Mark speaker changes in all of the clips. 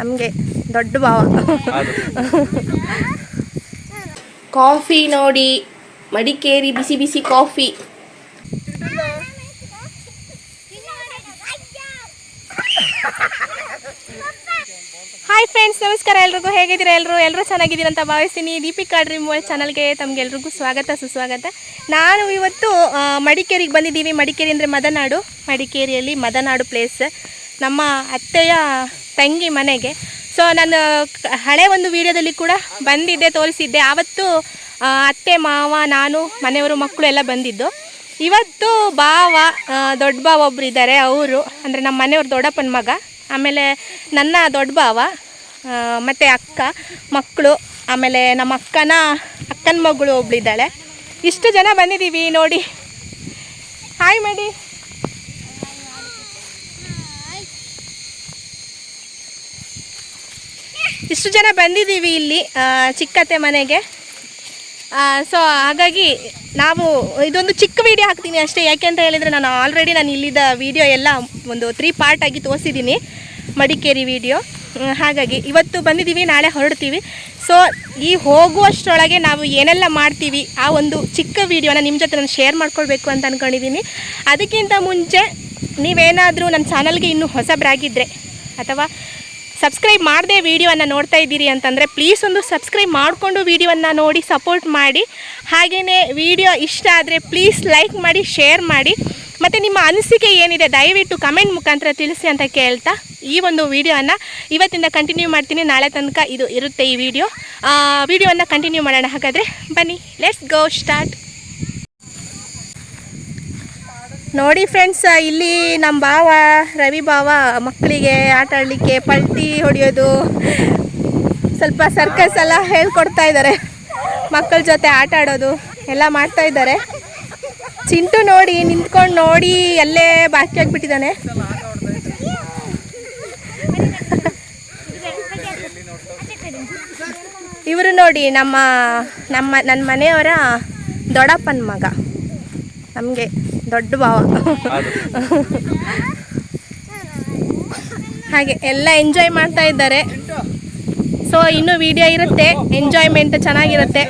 Speaker 1: ನಮಗೆ ದೊಡ್ಡ ಭಾವ. ಕಾಫಿ ನೋಡಿ ಮಡಿಕೇರಿ ಬಿಸಿ ಬಿಸಿ ಕಾಫಿ. ಹಾಯ್ ಫ್ರೆಂಡ್ಸ್ ನಮಸ್ಕಾರ ಎಲ್ರಿಗೂ. ಹೇಗಿದ್ದೀರಾ ಎಲ್ಲರೂ ಎಲ್ಲರೂ ಚೆನ್ನಾಗಿದ್ದೀರ ಅಂತ ಭಾವಿಸ್ತೀನಿ. ದೀಪಿಕಾ ಡ್ರೀಮ್ ವರ್ಲ್ಡ್ ಚಾನಲ್ಗೆ ತಮಗೆಲ್ರಿಗೂ ಸ್ವಾಗತ ಸುಸ್ವಾಗತ. ನಾನು ಇವತ್ತು ಮಡಿಕೇರಿಗೆ ಬಂದಿದ್ದೀವಿ. ಮಡಿಕೇರಿ ಅಂದರೆ ಮದನಾಡು. ಮಡಿಕೇರಿಯಲ್ಲಿ ಮದನಾಡು ಪ್ಲೇಸ್ ನಮ್ಮ ಅತ್ತೆಯ ತಂಗಿ ಮನೆಗೆ. ಸೊ ನಾನು ಹಳೆ ಒಂದು ವಿಡಿಯೋದಲ್ಲಿ ಕೂಡ ಬಂದಿದ್ದೆ, ತೋರಿಸಿದ್ದೆ. ಆವತ್ತು ಅತ್ತೆ, ಮಾವ, ನಾನು, ಮನೆಯವರು, ಮಕ್ಕಳು ಎಲ್ಲ ಬಂದಿದ್ದು. ಇವತ್ತು ಬಾವ ದೊಡ್ಡ ಬಾವ ಒಬ್ಬರು ಇದ್ದಾರೆ, ಅವರು, ಅಂದರೆ ನಮ್ಮ ಮನೆಯವ್ರ ದೊಡ್ಡಪ್ಪನ ಮಗ, ಆಮೇಲೆ ನನ್ನ ದೊಡ್ಡ ಬಾವ ಮತ್ತು ಅಕ್ಕ, ಮಕ್ಕಳು, ಆಮೇಲೆ ನಮ್ಮ ಅಕ್ಕನ ಅಕ್ಕನ ಮಗಳು ಒಬ್ಳಿದ್ದಾಳೆ. ಇಷ್ಟು ಜನ ಬಂದಿದ್ದೀವಿ ನೋಡಿ. ಹಾಯ್ ಮಾಡಿ ಇಷ್ಟು ಜನ ಬಂದಿದ್ದೀವಿ ಇಲ್ಲಿ ಚಿಕ್ಕತ್ತೆ ಮನೆಗೆ. ಸೊ ಹಾಗಾಗಿ ನಾವು ಇದೊಂದು ಚಿಕ್ಕ ವಿಡಿಯೋ ಹಾಕ್ತೀನಿ ಅಷ್ಟೇ. ಯಾಕೆ ಅಂತ ಹೇಳಿದರೆ ನಾನು ಆಲ್ರೆಡಿ ನಾನು ಇಲ್ಲಿದ್ದ ವಿಡಿಯೋ ಎಲ್ಲ ಒಂದು ತ್ರೀ ಪಾರ್ಟ್ ಆಗಿ ತೋರಿಸಿದ್ದೀನಿ, ಮಡಿಕೇರಿ ವಿಡಿಯೋ ಹಾಗಾಗಿ ಇವತ್ತು ಬಂದಿದ್ದೀವಿ, ನಾಳೆ ಹೊರಡ್ತೀವಿ. ಸೊ ಈ ಹೋಗುವಷ್ಟರೊಳಗೆ ನಾವು ಏನೆಲ್ಲ ಮಾಡ್ತೀವಿ, ಆ ಒಂದು ಚಿಕ್ಕ ವಿಡಿಯೋನ ನಿಮ್ಮ ಜೊತೆ ನಾನು ಶೇರ್ ಮಾಡ್ಕೊಳ್ಬೇಕು ಅಂತ ಅಂದ್ಕೊಂಡಿದ್ದೀನಿ ಅದಕ್ಕಿಂತ ಮುಂಚೆ ನೀವೇನಾದರೂ ನನ್ನ ಚಾನಲ್ಗೆ ಇನ್ನೂ ಹೊಸಬ್ರಾಗಿದ್ದರೆ ಅಥವಾ ಸಬ್ಸ್ಕ್ರೈಬ್ ಮಾಡದೆ ವೀಡಿಯೋನ ನೋಡ್ತಾ ಇದ್ದೀರಿ ಅಂತಂದರೆ ಪ್ಲೀಸ್ ಒಂದು ಸಬ್ಸ್ಕ್ರೈಬ್ ಮಾಡಿಕೊಂಡು ವೀಡಿಯೋನ ನೋಡಿ ಸಪೋರ್ಟ್ ಮಾಡಿ. ಹಾಗೆಯೇ ವಿಡಿಯೋ ಇಷ್ಟ ಆದರೆ ಪ್ಲೀಸ್ ಲೈಕ್ ಮಾಡಿ ಶೇರ್ ಮಾಡಿ. ಮತ್ತು ನಿಮ್ಮ ಅನಿಸಿಕೆ ಏನಿದೆ ದಯವಿಟ್ಟು ಕಮೆಂಟ್ ಮುಖಾಂತರ ತಿಳಿಸಿ ಅಂತ ಕೇಳ್ತಾ ಈ ಒಂದು ವಿಡಿಯೋನ ಇವತ್ತಿಂದ ಕಂಟಿನ್ಯೂ ಮಾಡ್ತೀನಿ. ನಾಳೆ ತನಕ ಇದು ಇರುತ್ತೆ ಈ ವಿಡಿಯೋ. ವಿಡಿಯೋವನ್ನು ಕಂಟಿನ್ಯೂ ಮಾಡೋಣ ಹಾಗಾದರೆ ಬನ್ನಿ. ಲೆಟ್ಸ್ ಗೋ ಸ್ಟಾರ್ಟ್ ನೋಡಿ ಫ್ರೆಂಡ್ಸ್ ಇಲ್ಲಿ ನಮ್ಮ ಭಾವ, ರವಿ ಭಾವ, ಮಕ್ಕಳಿಗೆ ಆಟ ಆಡಲಿಕ್ಕೆ ಪಲ್ಟಿ ಹೊಡೆಯೋದು. ಸ್ವಲ್ಪ ಸರ್ಕಸ್ ಎಲ್ಲ ಹೇಳ್ಕೊಡ್ತಾ ಇದ್ದಾರೆ ಮಕ್ಕಳ ಜೊತೆ ಆಟ ಆಡೋದು, ಎಲ್ಲ ಮಾಡ್ತಾ ಇದ್ದಾರೆ ಚಿಂಟು ನೋಡಿ, ನಿಂತ್ಕೊಂಡು ನೋಡಿ, ಅಲ್ಲೇ ಬಾಕಿ ಆಗಿಬಿಟ್ಟಿದ್ದಾನೆ ಇವರು ನೋಡಿ, ನಮ್ಮ ನಮ್ಮ ನನ್ನ ಮನೆಯವರ ದೊಡ್ಡಪ್ಪನ ಮಗ. ನಮಗೆ. ದೊಡ್ಡ ಭಾವ. ಹಾಗೆ ಎಲ್ಲ ಎಂಜಾಯ್ ಮಾಡ್ತಾ ಇದ್ದಾರೆ. ಸೊ ಇನ್ನು ವಿಡಿಯೋ ಇರುತ್ತೆ. ಎಂಜಾಯ್ಮೆಂಟ್ ಚೆನ್ನಾಗಿರುತ್ತೆ.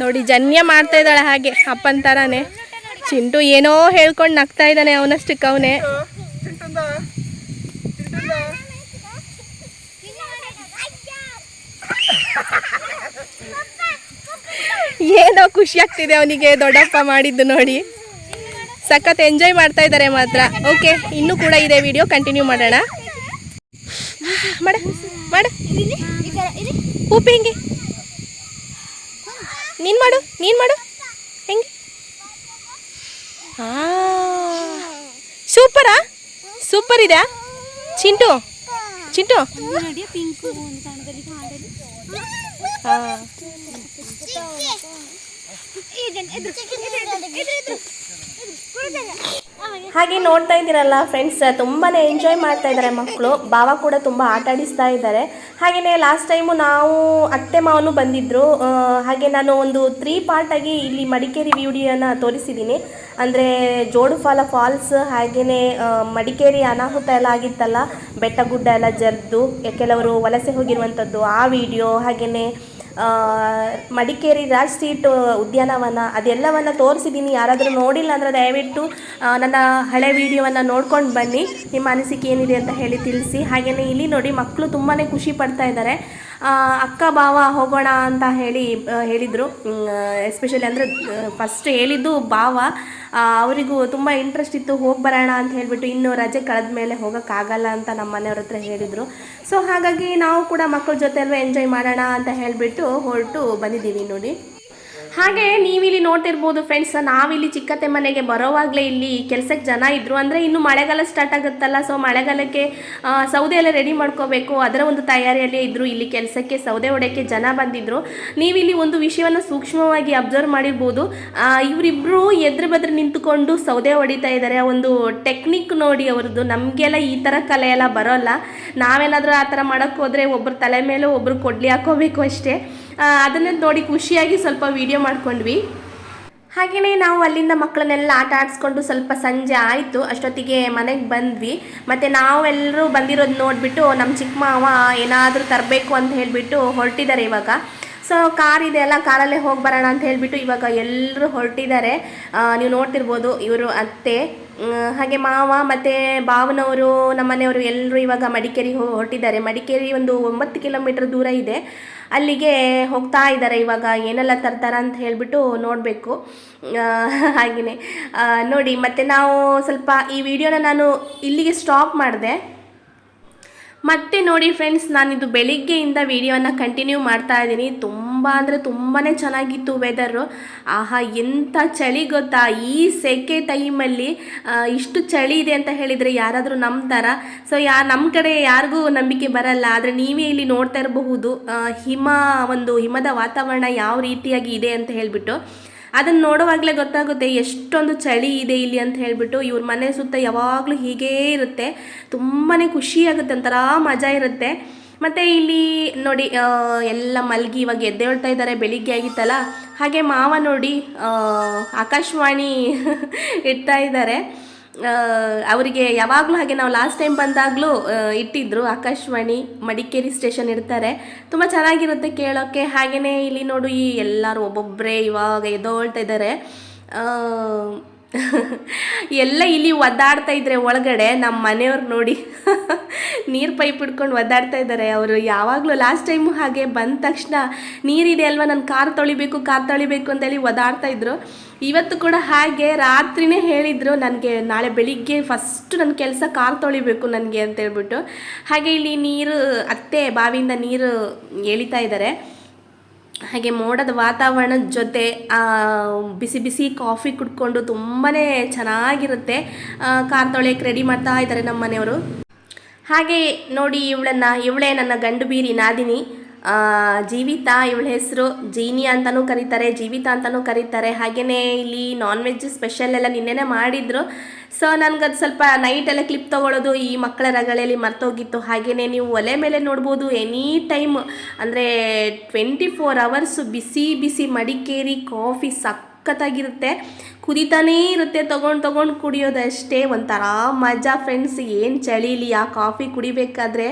Speaker 1: ನೋಡಿ ಜನ್ಯ ಮಾಡ್ತಾ ಇದ್ದಾಳೆ ಹಾಗೆ ಅಪ್ಪನ ಥರನೇ ಚಿಂಟು ಏನೋ ಹೇಳ್ಕೊಂಡು ನಗ್ತಾ ಇದ್ದಾನೆ ಅವನಷ್ಟಕ್ಕೆ ಅವನೇ ಏನೋ ಖುಷಿ ಆಗ್ತಿದೆ ಅವನಿಗೆ ದೊಡ್ಡಪ್ಪ ಮಾಡಿದ್ದು ನೋಡಿ. ಸಖತ್ ಎಂಜಾಯ್ ಮಾಡ್ತಾ ಇದ್ದಾರೆ ಮಾತ್ರ. ಓಕೆ ಇನ್ನೂ ಕೂಡ ಇದೆ ವಿಡಿಯೋ ಕಂಟಿನ್ಯೂ ಮಾಡೋಣ. ಮಾಡ ಮಾಡ. ಉಪ್ಪು ಹೆಂಗೆ. ನೀನು ಮಾಡು ನೀನು ಮಾಡು. ಹೆಂಗೆ? ಸೂಪರಾ ಸೂಪರ್ ಇದೆ ಚಿಂಟು ಚಿಂಟು. ಹಾಂ ಹಾಗೆ ನೋಡ್ತಾ ಇದ್ದೀರಲ್ಲ ಫ್ರೆಂಡ್ಸ್ ತುಂಬಾ ಎಂಜಾಯ್ ಮಾಡ್ತಾ ಇದ್ದಾರೆ ಮಕ್ಕಳು. ಭಾವ ಕೂಡ ತುಂಬ ಆಟ ಆಡಿಸ್ತಾ ಇದ್ದಾರೆ. ಹಾಗೆಯೇ ಲಾಸ್ಟ್ ಟೈಮು ನಾವು ಅತ್ತೆ ಮಾವನು ಬಂದಿದ್ದರು ಹಾಗೆ ನಾನು ಒಂದು ತ್ರೀ ಪಾರ್ಟಾಗಿ ಇಲ್ಲಿ ಮಡಿಕೇರಿ ವಿಡಿಯೋನ ತೋರಿಸಿದ್ದೀನಿ. ಅಂದರೆ ಜೋಡುಫಾಲ ಫಾಲ್ಸ್ ಹಾಗೆಯೇ ಮಡಿಕೇರಿ ಅನಾಹುತ ಎಲ್ಲ ಆಗಿತ್ತಲ್ಲ ಬೆಟ್ಟ ಗುಡ್ಡ ಎಲ್ಲ ಜರ್ದು, ಕೆಲವರು ವಲಸೆ ಹೋಗಿರುವಂಥದ್ದು ಆ ವಿಡಿಯೋ ಹಾಗೆಯೇ ಮಡಿಕೇರಿ ರಾಜ್ ಸೀಟ್ ಉದ್ಯಾನವನ, ಅದೆಲ್ಲವನ್ನು ತೋರಿಸಿದ್ದೀನಿ ಯಾರಾದರೂ ನೋಡಿಲ್ಲ ಅಂದರೆ ದಯವಿಟ್ಟು ನನ್ನ ಹಳೆ ವಿಡಿಯೋವನ್ನು ನೋಡ್ಕೊಂಡು ಬನ್ನಿ. ನಿಮ್ಮ ಅನಿಸಿಕೆ ಏನಿದೆ ಅಂತ ಹೇಳಿ ತಿಳಿಸಿ. ಹಾಗೆಯೇ ಇಲ್ಲಿ ನೋಡಿ ಮಕ್ಕಳು ತುಂಬಾ ಖುಷಿ ಪಡ್ತಾ ಇದ್ದಾರೆ ಅಕ್ಕ ಭಾವ ಹೋಗೋಣ ಅಂತ ಹೇಳಿ ಹೇಳಿದರು. ಎಸ್ಪೆಷಲಿ ಅಂದರೆ ಫಸ್ಟ್ ಹೇಳಿದ್ದು ಭಾವ ಅವರಿಗೂ ತುಂಬ ಇಂಟ್ರೆಸ್ಟ್ ಇತ್ತು, ಹೋಗಿ ಬರೋಣ ಅಂತ ಹೇಳಿಬಿಟ್ಟು ಇನ್ನು ರಜೆ ಕಳೆದ ಮೇಲೆ ಹೋಗೋಕ್ಕಾಗಲ್ಲ ಅಂತ ನಮ್ಮ ಮನೆಯವ್ರ ಹತ್ರ ಹೇಳಿದರು. ಸೊ ಹಾಗಾಗಿ ನಾವು ಕೂಡ ಮಕ್ಕಳ ಜೊತೆ ಎಂಜಾಯ್ ಮಾಡೋಣ ಅಂತ ಹೇಳಿಬಿಟ್ಟು ಹೊರಟು ಬಂದಿದ್ದೀವಿ ನೋಡಿ. ಹಾಗೆ ನೀವಿಲ್ಲಿ ನೋಡ್ತಿರ್ಬೋದು ಫ್ರೆಂಡ್ಸ್ ನಾವಿಲ್ಲಿ ಚಿಕ್ಕತ್ತೆ ಮನೆಗೆ ಬರೋವಾಗಲೇ ಇಲ್ಲಿ ಕೆಲಸಕ್ಕೆ ಜನ ಇದ್ದರು ಅಂದರೆ ಇನ್ನು ಮಳೆಗಾಲ ಸ್ಟಾರ್ಟ್ ಆಗುತ್ತಲ್ಲ ಸೊ ಮಳೆಗಾಲಕ್ಕೆ ಸೌದೆ ಎಲ್ಲ ರೆಡಿ ಮಾಡ್ಕೋಬೇಕು. ಅದರ ಒಂದು ತಯಾರಿಯಲ್ಲೇ ಇದ್ದರು ಇಲ್ಲಿ ಕೆಲಸಕ್ಕೆ, ಸೌದೆ ಹೊಡೆಯೋಕ್ಕೆ ಜನ ಬಂದಿದ್ದರು ನೀವಿಲ್ಲಿ ಒಂದು ವಿಷಯವನ್ನು ಸೂಕ್ಷ್ಮವಾಗಿ ಅಬ್ಸರ್ವ್ ಮಾಡಿರ್ಬೋದು. ಇವರಿಬ್ಬರು ಎದುರು ಬದ್ರ ನಿಂತುಕೊಂಡು ಸೌದೆ ಹೊಡಿತಾ ಇದ್ದಾರೆ ಒಂದು ಟೆಕ್ನಿಕ್ ನೋಡಿ ಅವ್ರದ್ದು. ನಮಗೆಲ್ಲ ಈ ಥರ ಕಲೆ ಎಲ್ಲ ಬರೋಲ್ಲ. ನಾವೇನಾದರೂ ಆ ಥರ ಮಾಡೋಕ್ಕೆ ಹೋದರೆ ಒಬ್ಬರ ತಲೆ ಮೇಲೆ ಒಬ್ಬರು ಕೊಡ್ಲಿ ಹಾಕೋಬೇಕು ಅಷ್ಟೇ. ಅದನ್ನು ನೋಡಿ ಖುಷಿಯಾಗಿ ಸ್ವಲ್ಪ ವಿಡಿಯೋ ಮಾಡ್ಕೊಂಡ್ವಿ. ಹಾಗೆಯೇ ನಾವು ಅಲ್ಲಿಂದ ಮಕ್ಕಳನ್ನೆಲ್ಲ ಆಟ ಆಡಿಸ್ಕೊಂಡು ಸ್ವಲ್ಪ ಸಂಜೆ ಆಯಿತು. ಅಷ್ಟೊತ್ತಿಗೆ ಮನೆಗೆ ಬಂದ್ವಿ. ಮತ್ತು ನಾವೆಲ್ಲರೂ ಬಂದಿರೋದು ನೋಡಿಬಿಟ್ಟು ನಮ್ಮ ಚಿಕ್ಕ ಏನಾದರೂ ತರಬೇಕು ಅಂತ ಹೇಳಿಬಿಟ್ಟು ಹೊರಟಿದ್ದಾರೆ ಇವಾಗ. ಸೊ ಕಾರ್ ಇದೆ ಅಲ್ಲ, ಕಾರಲ್ಲೇ ಹೋಗಿ ಬರೋಣ ಅಂತ ಹೇಳಿಬಿಟ್ಟು ಇವಾಗ ಎಲ್ಲರೂ ಹೊರಟಿದ್ದಾರೆ. ನೀವು ನೋಡ್ತಿರ್ಬೋದು ಇವರು ಅತ್ತೆ. ಹಾಗೆ ಮಾವ ಮತ್ತು ಭಾವನವರು, ನಮ್ಮನೆಯವರು ಎಲ್ಲರೂ ಇವಾಗ ಮಡಿಕೇರಿ ಹೊರಟಿದ್ದಾರೆ. ಮಡಿಕೇರಿ ಒಂದು ಒಂಬತ್ತು ಕಿಲೋಮೀಟ್ರ್ ದೂರ ಇದೆ. ಅಲ್ಲಿಗೆ ಹೋಗ್ತಾ ಇದ್ದಾರೆ. ಇವಾಗ ಏನೆಲ್ಲ ತರ್ತಾರ ಅಂತ ಹೇಳಿಬಿಟ್ಟು ನೋಡಬೇಕು. ಹಾಗೆಯೇ ನೋಡಿ, ಮತ್ತು ನಾವು ಸ್ವಲ್ಪ ಈ ವಿಡಿಯೋನ ನಾನು ಇಲ್ಲಿಗೆ ಸ್ಟಾಪ್ ಮಾಡಿದೆ. ಮತ್ತೆ ನೋಡಿ ಫ್ರೆಂಡ್ಸ್ ನಾನಿದು ಬೆಳಿಗ್ಗೆಯಿಂದ ವಿಡಿಯೋನ ಕಂಟಿನ್ಯೂ ಮಾಡ್ತಾ ಇದ್ದೀನಿ. ತುಂಬ ಅಂದರೆ ತುಂಬಾ ಚೆನ್ನಾಗಿತ್ತು ವೆದರು ಆಹಾ ಎಂಥ ಚಳಿ ಗೊತ್ತಾ? ಈ ಸೆಕೆ ಟೈಮಲ್ಲಿ ಇಷ್ಟು ಚಳಿ ಇದೆ ಅಂತ ಹೇಳಿದರೆ ಯಾರಾದರೂ ನಂಬ್ತಾರ? ಸೊ ಯಾ ನಮ್ಮ ಕಡೆ ಯಾರಿಗೂ ನಂಬಿಕೆ ಬರಲ್ಲ. ಆದರೆ ನೀವೇ ಇಲ್ಲಿ ನೋಡ್ತಾ ಇರಬಹುದು ಹಿಮ, ಒಂದು ಹಿಮದ ವಾತಾವರಣ ಯಾವ ರೀತಿಯಾಗಿ ಇದೆ ಅಂತ ಹೇಳಿಬಿಟ್ಟು. ಅದನ್ನು ನೋಡುವಾಗಲೇ ಗೊತ್ತಾಗುತ್ತೆ ಎಷ್ಟೊಂದು ಚಳಿ ಇದೆ ಇಲ್ಲಿ ಅಂತ ಹೇಳಿಬಿಟ್ಟು ಇವ್ರ ಮನೆ ಸುತ್ತ ಯಾವಾಗಲೂ ಹೀಗೇ ಇರುತ್ತೆ. ತುಂಬಾ ಖುಷಿಯಾಗುತ್ತೆ ಒಂಥರ ಮಜಾ ಇರುತ್ತೆ. ಮತ್ತು ಇಲ್ಲಿ ನೋಡಿ ಎಲ್ಲ ಮಲ್ಗಿ ಇವಾಗ ಎದ್ದೇಳ್ತಾ ಇದ್ದಾರೆ ಬೆಳಿಗ್ಗೆ ಆಗಿತ್ತಲ್ಲ? ಹಾಗೆ ಮಾವ ನೋಡಿ ಆಕಾಶವಾಣಿ ಇಡ್ತಾ ಇದ್ದಾರೆ ಅವರಿಗೆ ಯಾವಾಗಲೂ ಹಾಗೆ ನಾವು ಲಾಸ್ಟ್ ಟೈಮ್ ಬಂದಾಗಲೂ ಇಟ್ಟಿದ್ರು. ಆಕಾಶವಾಣಿ, ಮಡಿಕೇರಿ ಸ್ಟೇಷನ್ ಇರ್ತಾರೆ ತುಂಬ ಚೆನ್ನಾಗಿರುತ್ತೆ ಕೇಳೋಕ್ಕೆ ಹಾಗೆಯೇ ಇಲ್ಲಿ ನೋಡು, ಈ ಎಲ್ಲರೂ ಒಬ್ಬೊಬ್ಬರೇ ಇವಾಗ ಎದ್ದೋಳ್ತಾ ಇದ್ದಾರೆ. ಎಲ್ಲ ಇಲ್ಲಿ ಒದ್ದಾಡ್ತಾ ಇದ್ರೆ ಒಳಗಡೆ ನಮ್ಮ ಮನೆಯವ್ರು ನೋಡಿ. ನೀರು ಪೈಪ್ ಹಿಡ್ಕೊಂಡು ಒದ್ದಾಡ್ತಾ ಇದ್ದಾರೆ ಅವರು ಯಾವಾಗಲೂ ಲಾಸ್ಟ್ ಟೈಮು ಹಾಗೆ ಬಂದ ತಕ್ಷಣ ನೀರಿದೆ ಅಲ್ವಾ, ನಾನು ಕಾರ್ ತೊಳಿಬೇಕು ಕಾರ್ ತೊಳಿಬೇಕು ಅಂತೇಳಿ ಒದ್ದಾಡ್ತಾ ಇದ್ರು. ಇವತ್ತು ಕೂಡ ಹಾಗೆ ರಾತ್ರಿನೇ ಹೇಳಿದರು ನನಗೆ, ನಾಳೆ ಬೆಳಿಗ್ಗೆ ಫಸ್ಟ್ ನನ್ನ ಕೆಲಸ ಕಾರ್ ತೊಳಿಬೇಕು ನನಗೆ ಅಂತೇಳ್ಬಿಟ್ಟು ಹಾಗೆ ಇಲ್ಲಿ ನೀರು, ಅತ್ತೆ ಬಾವಿಯಿಂದ ನೀರು ಎಳಿತಾ ಇದ್ದಾರೆ ಹಾಗೆ ಮೋಡದ ವಾತಾವರಣದ ಜೊತೆ ಬಿಸಿ ಬಿಸಿ ಕಾಫಿ ಕುಡ್ಕೊಂಡು ತುಂಬಾ ಚೆನ್ನಾಗಿರುತ್ತೆ. ಆ, ಕಾರ್ ತೊಳೆಯಕ್ಕೆ ರೆಡಿ ಮಾಡ್ತಾ ಇದ್ದಾರೆ ನಮ್ಮ ಮನೆಯವರು ಹಾಗೆ ನೋಡಿ ಇವಳನ್ನ ಇವಳೇ ನನ್ನ ಗಂಡು ಬೀರಿ ನಾದಿನಿ. ಜೀವಿತ ಇವಳ ಹೆಸರು. ಜೀನಿ ಅಂತಲೂ ಕರೀತಾರೆ, ಜೀವಿತ ಅಂತಲೂ ಕರೀತಾರೆ. ಹಾಗೆಯೇ ಇಲ್ಲಿ ನಾನ್ ವೆಜ್ ಸ್ಪೆಷಲ್ ಎಲ್ಲ ನಿನ್ನೆನೇ ಮಾಡಿದ್ರು. ಸೊ ನನಗದು ಸ್ವಲ್ಪ ನೈಟ್ ಎಲ್ಲ ಕ್ಲಿಪ್ ತೊಗೊಳೋದು ಈ ಮಕ್ಕಳ ರಗಳೆಯಲ್ಲಿ ಮರ್ತೋಗಿತ್ತು. ಹಾಗೆಯೇ ನೀವು ಒಲೆ ಮೇಲೆ ನೋಡ್ಬೋದು ಎನಿ ಟೈಮ್ ಅಂದರೆ ಟ್ವೆಂಟಿ ಫೋರ್ ಅವರ್ಸು ಬಿಸಿ ಬಿಸಿ ಮಡಿಕೇರಿ ಕಾಫಿ ಸಖತ್ತಾಗಿರುತ್ತೆ. ಕುದಿತಾನೇ ಇರುತ್ತೆ, ತೊಗೊಂಡು ತೊಗೊಂಡು ಕುಡಿಯೋದಷ್ಟೇ ಒಂಥರ ಮಜಾ. ಫ್ರೆಂಡ್ಸ್ ಏನು ಚಳಿಲಿ ಆ ಕಾಫಿ ಕುಡಿಬೇಕಾದ್ರೆ.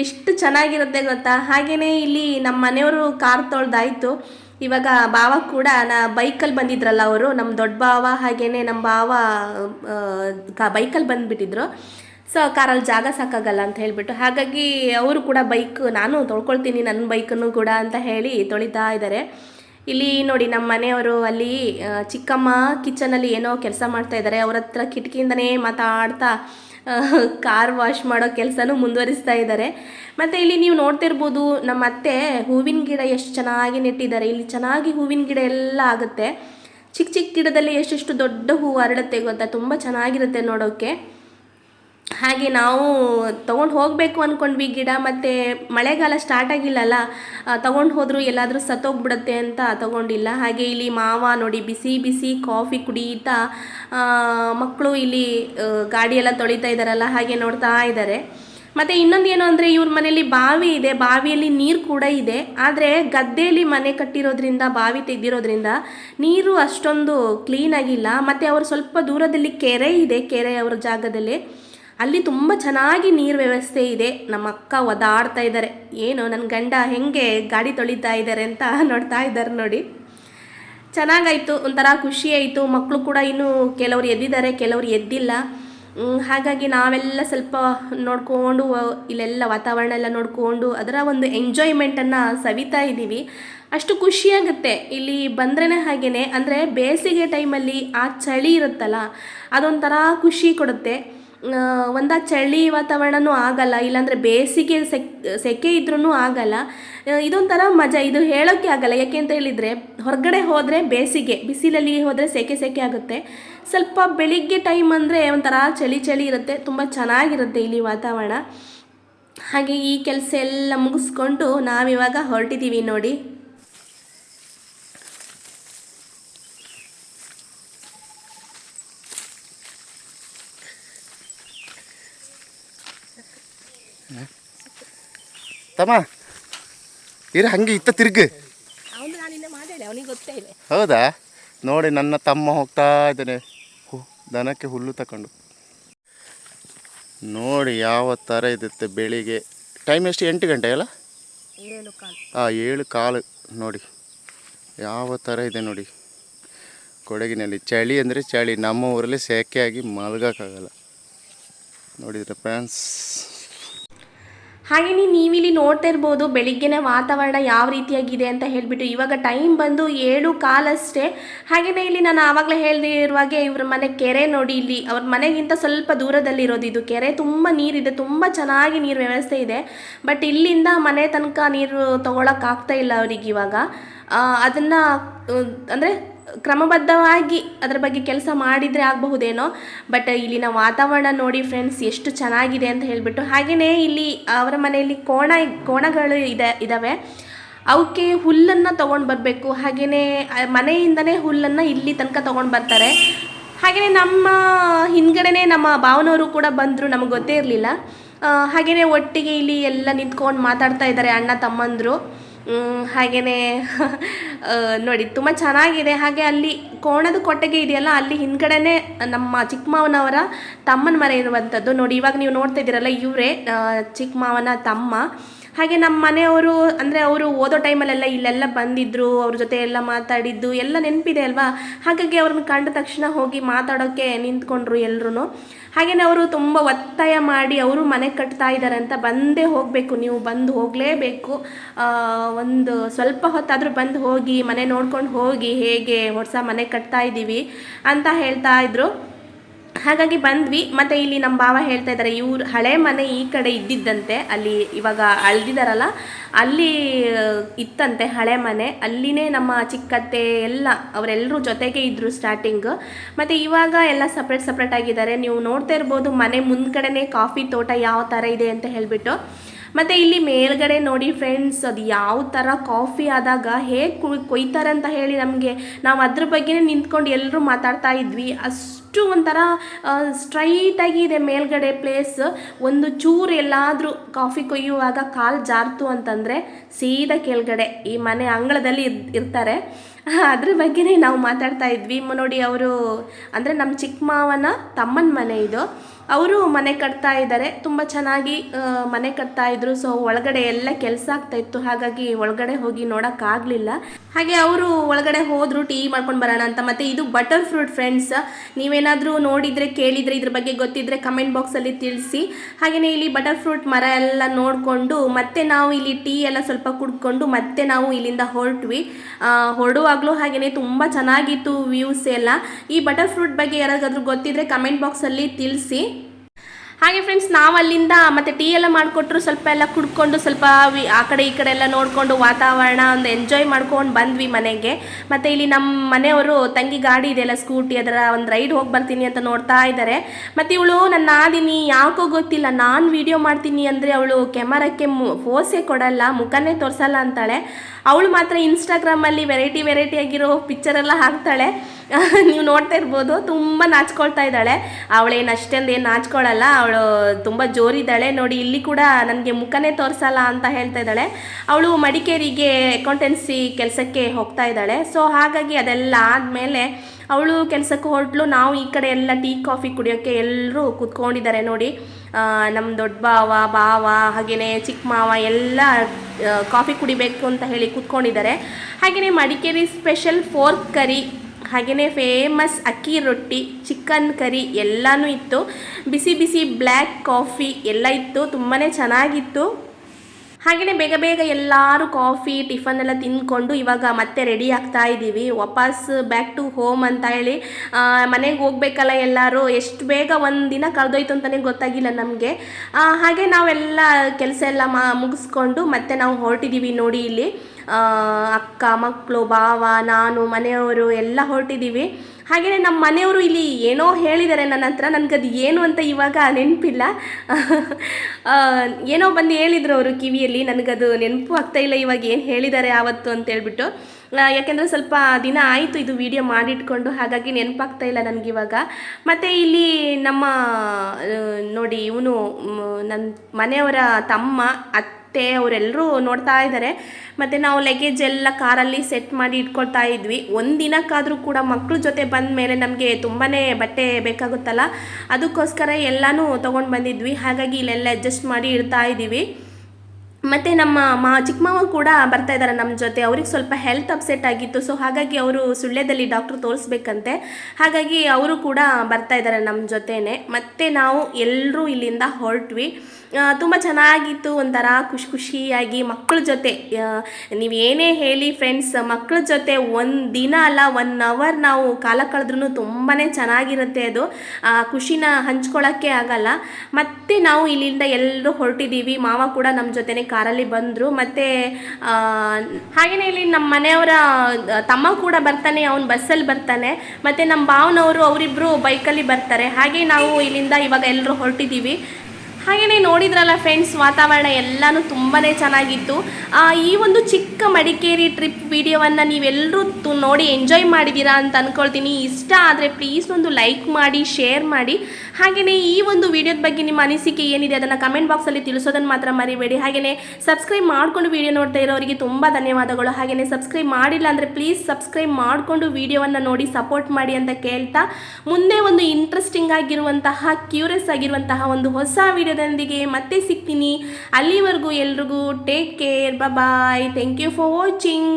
Speaker 1: ಎಷ್ಟು ಚೆನ್ನಾಗಿರುತ್ತೆ ಗೊತ್ತಾ? ಹಾಗೆಯೇ ಇಲ್ಲಿ ನಮ್ಮ ಮನೆಯವರು ಕಾರ್ ತೊಳ್ದಾಯ್ತು. ಇವಾಗ ಭಾವ ಕೂಡ ನಾ ಬೈಕಲ್ಲಿ ಬಂದಿದ್ರಲ್ಲ ಅವರು, ನಮ್ಮ ದೊಡ್ಡ ಭಾವ ಹಾಗೆಯೇ ನಮ್ಮ ಭಾವ ಕಾ ಬೈಕಲ್ಲಿ ಬಂದುಬಿಟ್ಟಿದ್ರು. ಸೊ ಕಾರಲ್ಲಿ ಜಾಗ ಸಾಕಾಗಲ್ಲ ಅಂತ ಹೇಳಿಬಿಟ್ಟು, ಹಾಗಾಗಿ ಅವರು ಕೂಡ ಬೈಕ್, ನಾನು ತೊಳ್ಕೊಳ್ತೀನಿ ನನ್ನ ಬೈಕನ್ನು ಕೂಡ ಅಂತ ಹೇಳಿ ತೊಳಿತಾ ಇದ್ದಾರೆ. ಇಲ್ಲಿ ನೋಡಿ ನಮ್ಮ ಮನೆಯವರು ಅಲ್ಲಿ ಚಿಕ್ಕಮ್ಮ ಕಿಚನಲ್ಲಿ ಏನೋ ಕೆಲಸ ಮಾಡ್ತಾ ಇದ್ದಾರೆ. ಅವ್ರ ಹತ್ರ ಕಿಟಕಿಯಿಂದನೇ ಮಾತಾಡ್ತಾ ಕಾರ್ ವಾಶ್ ಮಾಡೋ ಕೆಲಸನೂ ಮುಂದುವರಿಸ್ತಾ ಇದ್ದಾರೆ. ಮತ್ತು ಇಲ್ಲಿ ನೀವು ನೋಡ್ತಿರ್ಬೋದು ನಮ್ಮ ಅತ್ತೆ ಹೂವಿನ ಗಿಡ ಎಷ್ಟು ಚೆನ್ನಾಗಿ ನೆಟ್ಟಿದ್ದಾರೆ. ಇಲ್ಲಿ ಚೆನ್ನಾಗಿ ಹೂವಿನ ಗಿಡ ಎಲ್ಲ ಆಗುತ್ತೆ. ಚಿಕ್ಕ ಚಿಕ್ಕ ಗಿಡದಲ್ಲಿ ಎಷ್ಟೆಷ್ಟು ದೊಡ್ಡ ಹೂವು ಹರಡುತ್ತೆ ಗೊತ್ತಾ? ತುಂಬ ಚೆನ್ನಾಗಿರುತ್ತೆ ನೋಡೋಕ್ಕೆ ಹಾಗೆ ನಾವು ತೊಗೊಂಡು ಹೋಗಬೇಕು ಅಂದ್ಕೊಂಡ್ವಿ ಗಿಡ, ಮತ್ತು ಮಳೆಗಾಲ ಸ್ಟಾರ್ಟ್ ಆಗಿಲ್ಲಲ್ಲ ತೊಗೊಂಡು ಹೋದರೂ ಎಲ್ಲಾದರೂ ಸತ್ತೋಗ್ಬಿಡುತ್ತೆ ಅಂತ ತೊಗೊಂಡಿಲ್ಲ. ಹಾಗೆ ಇಲ್ಲಿ ಮಾವ ನೋಡಿ ಬಿಸಿ ಬಿಸಿ ಕಾಫಿ ಕುಡಿಯುತ್ತಾ ಮಕ್ಕಳು ಇಲ್ಲಿ ಗಾಡಿಯೆಲ್ಲ ತೊಳಿತಾ ಇದ್ದಾರಲ್ಲ ಹಾಗೆ ನೋಡ್ತಾ ಇದ್ದಾರೆ ಮತ್ತು ಇನ್ನೊಂದು ಏನು ಅಂದರೆ ಇವ್ರ ಮನೆಯಲ್ಲಿ ಬಾವಿ ಇದೆ, ಬಾವಿಯಲ್ಲಿ ನೀರು ಕೂಡ ಇದೆ. ಆದರೆ ಗದ್ದೆಯಲ್ಲಿ ಮನೆ ಕಟ್ಟಿರೋದ್ರಿಂದ, ಬಾವಿ ತೆಗೆದಿರೋದ್ರಿಂದ ನೀರು ಅಷ್ಟೊಂದು ಕ್ಲೀನಾಗಿಲ್ಲ ಮತ್ತು ಅವರು ಸ್ವಲ್ಪ ದೂರದಲ್ಲಿ ಕೆರೆ ಇದೆ, ಕೆರೆ ಅವರ ಜಾಗದಲ್ಲಿ. ಅಲ್ಲಿ ತುಂಬ ಚೆನ್ನಾಗಿ ನೀರು ವ್ಯವಸ್ಥೆ ಇದೆ. ನಮ್ಮ ಅಕ್ಕ ಒದಾಡ್ತಾ ಇದ್ದಾರೆ ಏನು ನನ್ನ ಗಂಡ ಹೆಂಗೆ ಗಾಡಿ ತೊಳಿತಾ ಇದ್ದಾರೆ ಅಂತ ನೋಡ್ತಾ ಇದ್ದಾರೆ ನೋಡಿ. ಚೆನ್ನಾಗಾಯಿತು, ಒಂಥರ ಖುಷಿ ಆಯಿತು. ಮಕ್ಕಳು ಕೂಡ ಇನ್ನೂ ಕೆಲವರು ಎದ್ದಿದ್ದಾರೆ, ಕೆಲವರು ಎದ್ದಿಲ್ಲ. ಹಾಗಾಗಿ ನಾವೆಲ್ಲ ಸ್ವಲ್ಪ ನೋಡಿಕೊಂಡು, ಇಲ್ಲೆಲ್ಲ ವಾತಾವರಣ ಎಲ್ಲ ನೋಡಿಕೊಂಡು ಅದರ ಒಂದು ಎಂಜಾಯ್ಮೆಂಟನ್ನು ಸವಿತಾ ಇದ್ದೀವಿ. ಅಷ್ಟು ಖುಷಿಯಾಗುತ್ತೆ ಇಲ್ಲಿ ಬಂದ್ರೇ ಹಾಗೇ ಅಂದರೆ ಬೇಸಿಗೆ ಟೈಮಲ್ಲಿ ಆ ಚಳಿ ಇರುತ್ತಲ್ಲ, ಅದೊಂಥರ ಖುಷಿ ಕೊಡುತ್ತೆ. ಒಂದ ಚಳಿ ವಾತಾವರಣವೂ ಆಗಲ್ಲ, ಇಲ್ಲಾಂದರೆ ಬೇಸಿಗೆ ಸೆಕ್, ಸೆಕೆ ಇದ್ರೂ ಆಗಲ್ಲ. ಇದೊಂಥರ ಮಜಾ, ಇದು ಹೇಳೋಕ್ಕೆ ಆಗಲ್ಲ. ಯಾಕೆ ಅಂತ ಹೇಳಿದರೆ, ಹೊರಗಡೆ ಹೋದರೆ ಬೇಸಿಗೆ, ಬಿಸಿಲಲ್ಲಿ ಹೋದರೆ ಸೆಕೆ ಸೆಕೆ ಆಗುತ್ತೆ. ಸ್ವಲ್ಪ ಬೆಳಿಗ್ಗೆ ಟೈಮ್ ಅಂದರೆ ಒಂಥರ ಚಳಿ ಚಳಿ ಇರುತ್ತೆ, ತುಂಬ ಚೆನ್ನಾಗಿರುತ್ತೆ ಇಲ್ಲಿ ವಾತಾವರಣ. ಹಾಗೆ ಈ ಕೆಲಸ ಎಲ್ಲ ಮುಗಿಸ್ಕೊಂಡು ನಾವಿವಾಗ ಹೊರಟಿದ್ದೀವಿ ನೋಡಿ.
Speaker 2: ತಮ್ಮ ಇರ ಹಂಗೆ ಇತ್ತ ತಿರ್ಗು.
Speaker 3: ಹೌದಾ? ನೋಡಿ ನನ್ನ ತಮ್ಮ ಹೋಗ್ತಾ ಇದ್ದಾನೆ. ಹು- ದನಕ್ಕೆ ಹುಲ್ಲು ತಕೊಂಡು. ನೋಡಿ ಯಾವ ಥರ ಇರುತ್ತೆ ಬೆಳಿಗ್ಗೆ. ಟೈಮ್ ಎಷ್ಟು? ಎಂಟು ಗಂಟೆ ಅಲ್ಲ?
Speaker 2: ಏಳು ಕಾಲು.
Speaker 3: ಹಾಂ ಏಳು ಕಾಲು. ನೋಡಿ ಯಾವ ಥರ ಇದೆ ನೋಡಿ. ಕೊಡಗಿನಲ್ಲಿ ಚಳಿ ಅಂದರೆ ಚಳಿ. ನಮ್ಮ ಊರಲ್ಲಿ ಸೆಕೆಯಾಗಿ ಮಲ್ಗೋಕ್ಕಾಗಲ್ಲ. ನೋಡಿದ್ರೆ ಫ್ರೆಂಡ್ಸ್.
Speaker 1: ಹಾಗೆಯೇ ನೀವಿಲ್ಲಿ ನೋಡ್ತಾ ಇರ್ಬೋದು, ಬೆಳಿಗ್ಗೆನೆ ವಾತಾವರಣ ಯಾವ ರೀತಿಯಾಗಿದೆ ಅಂತ ಹೇಳಿಬಿಟ್ಟು ಇವಾಗ ಟೈಮ್ ಬಂದು ಏಳು ಕಾಲಷ್ಟೇ. ಹಾಗೆಯೇ ಇಲ್ಲಿ ನಾನು ಆವಾಗಲೇ ಹೇಳಿರುವಾಗೆ ಇವ್ರ ಮನೆ ಕೆರೆ ನೋಡಿ ಇಲ್ಲಿ, ಅವ್ರ ಮನೆಗಿಂತ ಸ್ವಲ್ಪ ದೂರದಲ್ಲಿರೋದು ಇದು. ಕೆರೆ ತುಂಬ ನೀರಿದೆ, ತುಂಬ ಚೆನ್ನಾಗಿ ನೀರು ವ್ಯವಸ್ಥೆ ಇದೆ. ಬಟ್ ಇಲ್ಲಿಂದ ಮನೆ ತನಕ ನೀರು ತೊಗೊಳಕ್ಕಾಗ್ತಾ ಇಲ್ಲ ಅವ್ರಿಗೆ ಇವಾಗ. ಅದನ್ನು, ಅಂದರೆ ಕ್ರಮಬದ್ಧವಾಗಿ ಅದರ ಬಗ್ಗೆ ಕೆಲಸ ಮಾಡಿದರೆ ಆಗಬಹುದೇನೋ ಬಟ್ ಇಲ್ಲಿನ ವಾತಾವರಣ ನೋಡಿ ಫ್ರೆಂಡ್ಸ್ ಎಷ್ಟು ಚೆನ್ನಾಗಿದೆ ಅಂತ ಹೇಳಿಬಿಟ್ಟು ಹಾಗೆಯೇ ಇಲ್ಲಿ ಅವರ ಮನೆಯಲ್ಲಿ ಕೋಣ, ಕೋಣಗಳು ಇದೆ ಇದ್ದಾವೆ ಅವಕ್ಕೆ ಹುಲ್ಲನ್ನು ತೊಗೊಂಡು ಬರಬೇಕು. ಹಾಗೆಯೇ ಮನೆಯಿಂದನೇ ಹುಲ್ಲನ್ನು ಇಲ್ಲಿ ತನಕ ತೊಗೊಂಡು ಬರ್ತಾರೆ. ಹಾಗೆಯೇ ನಮ್ಮ ಹಿಂದ್ಗಡೆನೇ ನಮ್ಮ ಭಾವನವರು ಕೂಡ ಬಂದರು, ನಮಗೆ ಗೊತ್ತೇ ಇರಲಿಲ್ಲ. ಹಾಗೆಯೇ ಒಟ್ಟಿಗೆ ಇಲ್ಲಿ ಎಲ್ಲ ನಿಂತ್ಕೊಂಡು ಮಾತಾಡ್ತಾ ಇದ್ದಾರೆ ಅಣ್ಣ, ತಮ್ಮಂದರು. ಹಾಗೆಯೇ ನೋಡಿ, ತುಂಬ ಚೆನ್ನಾಗಿದೆ. ಹಾಗೆ ಅಲ್ಲಿ ಕೋಣದ ಕೊಟ್ಟಿಗೆ ಇದೆಯಲ್ಲ, ಅಲ್ಲಿ ಹಿಂದ್ಗಡೆನೇ ನಮ್ಮ ಚಿಕ್ಕಮಾವನವರ ತಮ್ಮನ ಮನೆ ಇರುವಂಥದ್ದು. ನೋಡಿ, ಇವಾಗ ನೀವು ನೋಡ್ತಾ ಇದ್ದೀರಲ್ಲ, ಇವರೇ ಚಿಕ್ಕಮಾವನ ತಮ್ಮ. ಹಾಗೆ ನಮ್ಮ ಮನೆಯವರು, ಅಂದರೆ ಅವರು ಓದೋ ಟೈಮಲ್ಲೆಲ್ಲ ಇಲ್ಲೆಲ್ಲ ಬಂದಿದ್ದರು ಅವ್ರ ಜೊತೆ ಎಲ್ಲ ಮಾತಾಡಿದ್ದು, ಎಲ್ಲ ನೆನಪಿದೆ ಅಲ್ವಾ? ಹಾಗಾಗಿ ಅವ್ರನ್ನ ಕಂಡ ತಕ್ಷಣ ಹೋಗಿ ಮಾತಾಡೋಕ್ಕೆ ನಿಂತ್ಕೊಂಡ್ರು ಎಲ್ಲರೂ ಹಾಗೆಯೇ ಅವರು ತುಂಬ ಒತ್ತಾಯ ಮಾಡಿ ಅವರು ಮನೆ ಕಟ್ತಾ ಇದ್ದಾರೆ ಅಂತ ಬಂದೇ ಹೋಗಬೇಕು. ನೀವು ಬಂದು ಹೋಗಲೇಬೇಕು. ಒಂದು ಸ್ವಲ್ಪ ಹೊತ್ತಾದರೂ ಬಂದು ಹೋಗಿ ಮನೆ ನೋಡ್ಕೊಂಡು ಹೋಗಿ ಹೇಗೆ ಹೊಸ ಮನೆ ಕಟ್ತಾ ಇದ್ದೀವಿ ಅಂತ ಹೇಳ್ತಾ ಇದ್ರು. ಹಾಗಾಗಿ ಬಂದ್ವಿ. ಮತ್ತು ಇಲ್ಲಿ ನಮ್ಮ ಭಾವ ಹೇಳ್ತಾ ಇದ್ದಾರೆ ಇವ್ರು ಹಳೆ ಮನೆ ಈ ಕಡೆ ಇದ್ದಿದ್ದಂತೆ, ಅಲ್ಲಿ ಇವಾಗ ಅಳ್ದಿದಾರಲ್ಲ, ಅಲ್ಲಿ ಇತ್ತಂತೆ ಹಳೆ ಮನೆ. ಅಲ್ಲಿನೇ ನಮ್ಮ ಚಿಕ್ಕತ್ತೆ ಎಲ್ಲ ಅವರೆಲ್ಲರೂ ಜೊತೆಗೆ ಇದ್ದರು ಸ್ಟಾರ್ಟಿಂಗ್ ಮತ್ತು ಇವಾಗ ಎಲ್ಲ ಸಪ್ರೇಟ್ ಸಪ್ರೇಟ್ ಆಗಿದ್ದಾರೆ. ನೀವು ನೋಡ್ತಾ ಇರ್ಬೋದು ಮನೆ ಮುಂದ್ಗಡೆನೇ ಕಾಫಿ ತೋಟ ಯಾವ ಥರ ಇದೆ ಅಂತ ಹೇಳಿಬಿಟ್ಟು. ಮತ್ತು ಇಲ್ಲಿ ಮೇಲ್ಗಡೆ ನೋಡಿ ಫ್ರೆಂಡ್ಸ್ ಅದು ಯಾವ ಥರ ಕಾಫಿ ಆದಾಗ ಹೇಗೆ ಕೊಯ್ತಾರೆ ಅಂತ ಹೇಳಿ ನಮಗೆ ನಾವು ಅದ್ರ ಬಗ್ಗೆನೇ ನಿಂತ್ಕೊಂಡು ಎಲ್ಲರೂ ಮಾತಾಡ್ತಾ ಇದ್ವಿ. ಅಷ್ಟು ಒಂಥರ ಸ್ಟ್ರೈಟಾಗಿ ಇದೆ ಮೇಲ್ಗಡೆ ಪ್ಲೇಸ್ ಒಂದು ಚೂರು ಎಲ್ಲಾದರೂ ಕಾಫಿ ಕೊಯ್ಯುವಾಗ ಕಾಲು ಜಾರ್ತು ಅಂತಂದರೆ ಸೀದಾ ಕೆಳಗಡೆ, ಈ ಮನೆ ಅಂಗಳದಲ್ಲಿ ಇರ್ ಇರ್ತಾರೆ. ಅದ್ರ ಬಗ್ಗೆನೇ ನಾವು ಮಾತಾಡ್ತಾ ಇದ್ವಿ. ನೋಡಿ, ಅವರು ಅಂದರೆ ನಮ್ಮ ಚಿಕ್ಕ ಮಾವನ ತಮ್ಮನ ಮನೆ ಇದು. ಅವರು ಮನೆ ಕಟ್ತಾ ಇದ್ದಾರೆ. ತುಂಬ ಚೆನ್ನಾಗಿ ಮನೆ ಕಟ್ತಾ ಇದ್ರು. ಸೊ ಒಳಗಡೆ ಎಲ್ಲ ಕೆಲಸ ಆಗ್ತಾ ಇತ್ತು. ಹಾಗಾಗಿ ಒಳಗಡೆ ಹೋಗಿ ನೋಡೋಕ್ಕಾಗಲಿಲ್ಲ. ಹಾಗೆ ಅವರು ಒಳಗಡೆ ಹೋದ್ರು ಟೀ ಮಾಡ್ಕೊಂಡು ಬರೋಣ ಅಂತ. ಮತ್ತೆ ಇದು ಬಟರ್ ಫ್ರೂಟ್ ಫ್ರೆಂಡ್ಸ್ ನೀವೇನಾದರೂ ನೋಡಿದರೆ, ಕೇಳಿದರೆ, ಇದ್ರ ಬಗ್ಗೆ ಗೊತ್ತಿದ್ದರೆ ಕಮೆಂಟ್ ಬಾಕ್ಸಲ್ಲಿ ತಿಳಿಸಿ. ಹಾಗೆಯೇ ಇಲ್ಲಿ ಬಟರ್ ಫ್ರೂಟ್ ಮರ ಎಲ್ಲ ನೋಡಿಕೊಂಡು, ಮತ್ತೆ ನಾವು ಇಲ್ಲಿ ಟೀ ಎಲ್ಲ ಸ್ವಲ್ಪ ಕುಡ್ಕೊಂಡು, ಮತ್ತೆ ನಾವು ಇಲ್ಲಿಂದ ಹೊರಟ್ವಿ. ಹೊರಡುವಾಗ್ಲೂ ಹಾಗೆಯೇ ತುಂಬ ಚೆನ್ನಾಗಿತ್ತು ವ್ಯೂಸ್ ಎಲ್ಲ. ಈ ಬಟರ್ ಫ್ರೂಟ್ ಬಗ್ಗೆ ಯಾರಿಗಾದ್ರೂ ಗೊತ್ತಿದ್ರೆ ಕಮೆಂಟ್ ಬಾಕ್ಸಲ್ಲಿ ತಿಳಿಸಿ. ಹಾಗೆ ಫ್ರೆಂಡ್ಸ್ ನಾವು ಅಲ್ಲಿಂದ ಮತ್ತೆ ಟೀ ಎಲ್ಲ ಮಾಡಿಕೊಟ್ರು, ಸ್ವಲ್ಪ ಎಲ್ಲ ಕುಡ್ಕೊಂಡು, ಸ್ವಲ್ಪ ಆ ಕಡೆ ಈ ಕಡೆ ಎಲ್ಲ ನೋಡಿಕೊಂಡು ವಾತಾವರಣ ಒಂದು ಎಂಜಾಯ್ ಮಾಡ್ಕೊಂಡು ಬಂದ್ವಿ ಮನೆಗೆ. ಮತ್ತು ಇಲ್ಲಿ ನಮ್ಮ ಮನೆಯವರು, ತಂಗಿ ಗಾಡಿ ಇದೆಯಲ್ಲ ಸ್ಕೂಟಿ ಅದರ ಒಂದು ರೈಡ್ ಹೋಗಿ ಬರ್ತೀನಿ ಅಂತ ನೋಡ್ತಾ ಇದ್ದಾರೆ ಮತ್ತು ಇವಳು ನನ್ನ ಆದಿನಿ ಯಾಕೋ ಗೊತ್ತಿಲ್ಲ, ನಾನು ವಿಡಿಯೋ ಮಾಡ್ತೀನಿ ಅಂದರೆ ಅವಳು ಕ್ಯಾಮರಕ್ಕೆ ಫೋಸೆ ಕೊಡಲ್ಲ, ಮುಖನೇ ತೋರಿಸಲ್ಲ ಅಂತಾಳೆ. ಅವಳು ಮಾತ್ರ ಇನ್ಸ್ಟಾಗ್ರಾಮಲ್ಲಿ ವೆರೈಟಿ ವೆರೈಟಿ ಆಗಿರೋ ಪಿಕ್ಚರೆಲ್ಲ ಹಾಕ್ತಾಳೆ. ನೀವು ನೋಡ್ತಾ ಇರ್ಬೋದು, ತುಂಬ ನಾಚ್ಕೊಳ್ತಾ ಇದ್ದಾಳೆ. ಅವಳೇನು ಅಷ್ಟೊಂದು ಏನು ನಾಚ್ಕೊಳ್ಳಲ್ಲ ಅವಳು ತುಂಬ ಜೋರಿದ್ದಾಳೆ. ನೋಡಿ, ಇಲ್ಲಿ ಕೂಡ ನನಗೆ ಮುಖನೇ ತೋರಿಸಲ್ಲ ಅಂತ ಹೇಳ್ತಾ ಇದ್ದಾಳೆ. ಅವಳು ಮಡಿಕೇರಿಗೆ ಅಕೌಂಟೆನ್ಸಿ ಕೆಲಸಕ್ಕೆ ಹೋಗ್ತಾ ಇದ್ದಾಳೆ. ಸೊ ಹಾಗಾಗಿ ಅದೆಲ್ಲ ಆದಮೇಲೆ ಅವಳು ಕೆಲಸಕ್ಕೆ ಹೊರಟ್ಲು. ನಾವು ಈ ಕಡೆ ಎಲ್ಲ ಟೀ, ಕಾಫಿ ಕುಡಿಯೋಕ್ಕೆ ಎಲ್ಲರೂ ಕೂತ್ಕೊಂಡಿದ್ದಾರೆ ನೋಡಿ. ನಮ್ಮ ದೊಡ್ಡ ಬಾವ ಬಾವ ಹಾಗೆಯೇ ಚಿಕ್ಕ ಮಾವ ಎಲ್ಲ ಕಾಫಿ ಕುಡಿಬೇಕು ಅಂತ ಹೇಳಿ ಕೂತ್ಕೊಂಡಿದ್ದಾರೆ. ಹಾಗೆಯೇ ಮಡಿಕೇರಿ ಸ್ಪೆಷಲ್ ಫೋರ್ಕ್ ಕರಿ ಹಾಗೆಯೇ ಫೇಮಸ್ ಅಕ್ಕಿ ರೊಟ್ಟಿ ಚಿಕನ್ ಕರಿ ಎಲ್ಲನೂ ಇತ್ತು. ಬಿಸಿ ಬಿಸಿ ಬ್ಲ್ಯಾಕ್ ಕಾಫಿ ಎಲ್ಲ ಇತ್ತು ತುಂಬಾ ಚೆನ್ನಾಗಿತ್ತು. ಹಾಗೆಯೇ ಬೇಗ ಬೇಗ ಎಲ್ಲರೂ ಕಾಫಿ ಟಿಫನ್ ಎಲ್ಲ ತಿಂದ್ಕೊಂಡು ಇವಾಗ ಮತ್ತೆ ರೆಡಿ ಆಗ್ತಾ ಇದ್ದೀವಿ. ವಾಪಸ್ ಬ್ಯಾಕ್ ಟು ಹೋಮ್ ಅಂತ ಹೇಳಿ ಮನೆಗೆ ಹೋಗ್ಬೇಕಲ್ಲ ಎಲ್ಲರೂ? ಎಷ್ಟು ಬೇಗ ಒಂದು ದಿನ ಕಳೆದೋಯ್ತು ಅಂತಲೇ ಗೊತ್ತಾಗಿಲ್ಲ ನಮಗೆ. ಹಾಗೆ ನಾವೆಲ್ಲ ಕೆಲಸ ಎಲ್ಲ ಮುಗಿಸ್ಕೊಂಡು ಮತ್ತೆ ನಾವು ಹೊರಟಿದ್ದೀವಿ ನೋಡಿ ಇಲ್ಲಿ. ಅಕ್ಕ ಮಕ್ಕಳು ಭಾವ ನಾನು ಮನೆಯವರು ಎಲ್ಲ ಹೊರಟಿದ್ದೀವಿ. ಹಾಗೆಯೇ ನಮ್ಮ ಮನೆಯವರು ಇಲ್ಲಿ ಏನೋ ಹೇಳಿದ್ದಾರೆ ನನ್ನ ಹತ್ರ. ನನಗದು ಏನು ಅಂತ ಇವಾಗ ನೆನಪಿಲ್ಲ. ಏನೋ ಬಂದು ಹೇಳಿದ್ರು ಅವರು ಕಿವಿಯಲ್ಲಿ. ನನಗದು ನೆನಪು ಆಗ್ತಾ ಇಲ್ಲ ಇವಾಗ ಏನು ಹೇಳಿದ್ದಾರೆ ಆವತ್ತು ಅಂತ ಹೇಳ್ಬಿಟ್ಟು. ಆ, ಯಾಕೆಂದರೆ ಸ್ವಲ್ಪ ದಿನ ಆಯಿತು ಇದು ವಿಡಿಯೋ ಮಾಡಿಟ್ಕೊಂಡು ಹಾಗಾಗಿ ನೆನಪಾಗ್ತಾ ಇಲ್ಲ ನನಗಿವಾಗ. ಮತ್ತು ಇಲ್ಲಿ ನಮ್ಮ ನೋಡಿ ಇವನು ನನ್ನ ಮನೆಯವರ ತಮ್ಮ ಅತ್ತೆ ಅತ್ತೆ ಅವರೆಲ್ಲರೂ ನೋಡ್ತಾ ಇದ್ದಾರೆ ಮತ್ತು ನಾವು ಲಗೇಜ್ ಎಲ್ಲ ಕಾರಲ್ಲಿ ಸೆಟ್ ಮಾಡಿ ಇಟ್ಕೊಳ್ತಾ ಇದ್ವಿ. ಒಂದು ದಿನಕ್ಕಾದರೂ ಕೂಡ ಮಕ್ಕಳ ಜೊತೆ ಬಂದ ಮೇಲೆ ನಮಗೆ ತುಂಬಾ ಬಟ್ಟೆ ಬೇಕಾಗುತ್ತಲ್ಲ? ಅದಕ್ಕೋಸ್ಕರ ಎಲ್ಲನೂ ತೊಗೊಂಡು ಬಂದಿದ್ವಿ. ಹಾಗಾಗಿ ಇಲ್ಲೆಲ್ಲ ಅಡ್ಜಸ್ಟ್ ಮಾಡಿ ಇಡ್ತಾ ಇದ್ದೀವಿ. ಮತ್ತು ನಮ್ಮ ಮಾ, ಚಿಕ್ಕಮಾವ ಕೂಡ ಬರ್ತಾ ಇದ್ದಾರೆ ನಮ್ಮ ಜೊತೆ. ಅವ್ರಿಗೆ ಸ್ವಲ್ಪ ಹೆಲ್ತ್ ಅಪ್ಸೆಟ್ ಆಗಿತ್ತು. ಸೊ ಹಾಗಾಗಿ ಅವರು ಸುಳ್ಳ್ಯದಲ್ಲಿ ಡಾಕ್ಟ್ರ್ ತೋರಿಸ್ಬೇಕಂತೆ. ಹಾಗಾಗಿ ಅವರು ಕೂಡ ಬರ್ತಾ ಇದ್ದಾರೆ ನಮ್ಮ ಜೊತೆನೆ. ಮತ್ತು ನಾವು ಎಲ್ಲರೂ ಇಲ್ಲಿಂದ ಹೊರಟ್ವಿ. ತುಂಬ ಚೆನ್ನಾಗಿತ್ತು ಒಂಥರ ಖುಷಿ ಖುಷಿಯಾಗಿ ಮಕ್ಕಳ ಜೊತೆ. ನೀವು ಏನೇ ಹೇಳಿ ಫ್ರೆಂಡ್ಸ್ ಮಕ್ಕಳ ಜೊತೆ ಒಂದು ದಿನ ಅಲ್ಲ ಒನ್ ಅವರ್ ನಾವು ಕಾಲ ಕಳೆದ್ರೂ ತುಂಬಾ ಚೆನ್ನಾಗಿರುತ್ತೆ ಅದು. ಆ, ಖುಷಿನ ಹಂಚ್ಕೊಳ್ಳೋಕ್ಕೆ ಆಗಲ್ಲ. ಮತ್ತೆ ನಾವು ಇಲ್ಲಿಂದ ಎಲ್ಲರೂ ಹೊರಟಿದ್ದೀವಿ ಮಾವ ಕೂಡ ನಮ್ಮ ಜೊತೆನೆ ಕಾರಲ್ಲಿ ಬಂದರು. ಮತ್ತು ಹಾಗೆಯೇ ಇಲ್ಲಿ ನಮ್ಮ ಮನೆಯವರ, ತಮ್ಮ ಕೂಡ ಬರ್ತಾನೆ, ಅವ್ನು ಬಸ್ಸಲ್ಲಿ ಬರ್ತಾನೆ. ಮತ್ತು ನಮ್ಮ ಭಾವನವರು ಅವರಿಬ್ಬರು ಬೈಕಲ್ಲಿ ಬರ್ತಾರೆ. ಹಾಗೆ ನಾವು ಇಲ್ಲಿಂದ ಇವಾಗ ಎಲ್ಲರೂ ಹೊರಟಿದ್ದೀವಿ ಹಾಗೆಯೇ ನೋಡಿದ್ರಲ್ಲ ಫ್ರೆಂಡ್ಸ್ ವಾತಾವರಣ ಎಲ್ಲನೂ ತುಂಬಾ ಚೆನ್ನಾಗಿತ್ತು. ಈ ಒಂದು ಚಿಕ್ಕ ಮಡಿಕೇರಿ ಟ್ರಿಪ್ ವಿಡಿಯೋವನ್ನು ನೀವೆಲ್ಲರೂ ನೋಡಿ ಎಂಜಾಯ್ ಮಾಡಿದ್ದೀರಾ ಅಂತ ಅಂದ್ಕೊಳ್ತೀನಿ ಇಷ್ಟ ಆದರೆ ಪ್ಲೀಸ್ ಒಂದು ಲೈಕ್ ಮಾಡಿ ಶೇರ್ ಮಾಡಿ. ಹಾಗೆಯೇ ಈ ಒಂದು ವಿಡಿಯೋದ ಬಗ್ಗೆ ನಿಮ್ಮ ಅನಿಸಿಕೆ ಏನಿದೆ ಅದನ್ನು ಕಮೆಂಟ್ ಬಾಕ್ಸಲ್ಲಿ ತಿಳಿಸೋದನ್ನು ಮಾತ್ರ ಮರಿಬೇಡಿ. ಹಾಗೆಯೇ ಸಬ್ಸ್ಕ್ರೈಬ್ ಮಾಡಿಕೊಂಡು ವಿಡಿಯೋ ನೋಡ್ತಾ ಇರೋರಿಗೆ ತುಂಬ ಧನ್ಯವಾದಗಳು. ಹಾಗೆಯೇ ಸಬ್ಸ್ಕ್ರೈಬ್ ಮಾಡಿಲ್ಲ ಅಂದರೆ ಪ್ಲೀಸ್ ಸಬ್ಸ್ಕ್ರೈಬ್ ಮಾಡಿಕೊಂಡು ವಿಡಿಯೋವನ್ನು ನೋಡಿ ಸಪೋರ್ಟ್ ಮಾಡಿ ಅಂತ ಕೇಳ್ತಾ ಮುಂದೆ ಒಂದು ಇಂಟ್ರೆಸ್ಟಿಂಗ್ ಆಗಿರುವಂತಹ ಕ್ಯೂರಿಯಸ್ ಆಗಿರುವಂತಹ ಒಂದು ಹೊಸ ವಿಡಿಯೋದೊಂದಿಗೆ ಮತ್ತೆ ಸಿಗ್ತೀನಿ. ಅಲ್ಲಿವರೆಗೂ ಎಲ್ರಿಗೂ take care bye thank you for watching